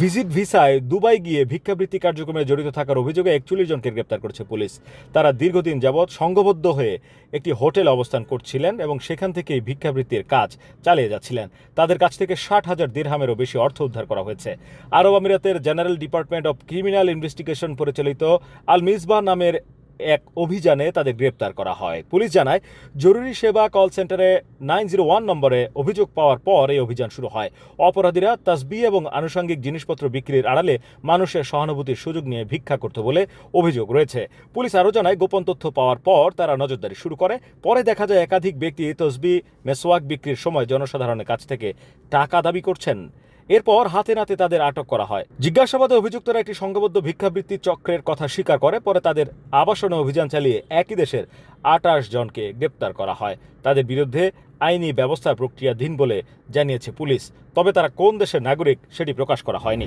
Visit ভিসায় Dubai গিয়ে ভিক্ষাবৃত্তি কার্যক্রমে জড়িত থাকার অভিযোগে একচল্লিশ জনকে গ্রেপ্তার করেছে পুলিশ। তারা দীর্ঘদিন যাবৎ সংঘবদ্ধ হয়ে একটি হোটেল অবস্থান করছিলেন এবং সেখান থেকেই ভিক্ষাবৃত্তির কাজ চালিয়ে যাচ্ছিলেন। তাদের কাছ থেকে ষাট হাজার দেড়হামেরও বেশি অর্থ উদ্ধার করা হয়েছে। আরব আমিরাতের general department of criminal investigation পরিচালিত আল মিসবা নামের এক অভিযানে তাদের গ্রেপ্তার করা হয়। পুলিশ জানায়, জরুরি সেবা কল সেন্টারে নাইন জিরো ওয়ান নম্বরে অভিযোগ পাওয়ার পর এই অভিযান শুরু হয়। অপরাধীরা তাসবি এবং আনুষঙ্গিক জিনিসপত্র বিক্রির আড়ালে মানুষের সহানুভূতির সুযোগ নিয়ে ভিক্ষা করতে বলে অভিযোগ রয়েছে। পুলিশ আরও জানায়, গোপন তথ্য পাওয়ার পর তারা নজরদারি শুরু করে। পরে দেখা যায়, একাধিক ব্যক্তি তসবি মেসোয়াক বিক্রির সময় জনসাধারণের কাছ থেকে টাকা দাবি করছেন। এরপর হাতে নাতে তাদের আটক করা হয়। জিজ্ঞাসাবাদে অভিযুক্তরা একটি সংঘবদ্ধ ভিক্ষাবৃত্তি চক্রের কথা স্বীকার করে, পরে তাদের আবাসনে অভিযান চালিয়ে একই দেশের আটাশ জনকে গ্রেপ্তার করা হয়। তাদের বিরুদ্ধে আইনি ব্যবস্থার প্রক্রিয়াধীন বলে জানিয়েছে পুলিশ। তবে তারা কোন দেশের নাগরিক সেটি প্রকাশ করা হয়নি।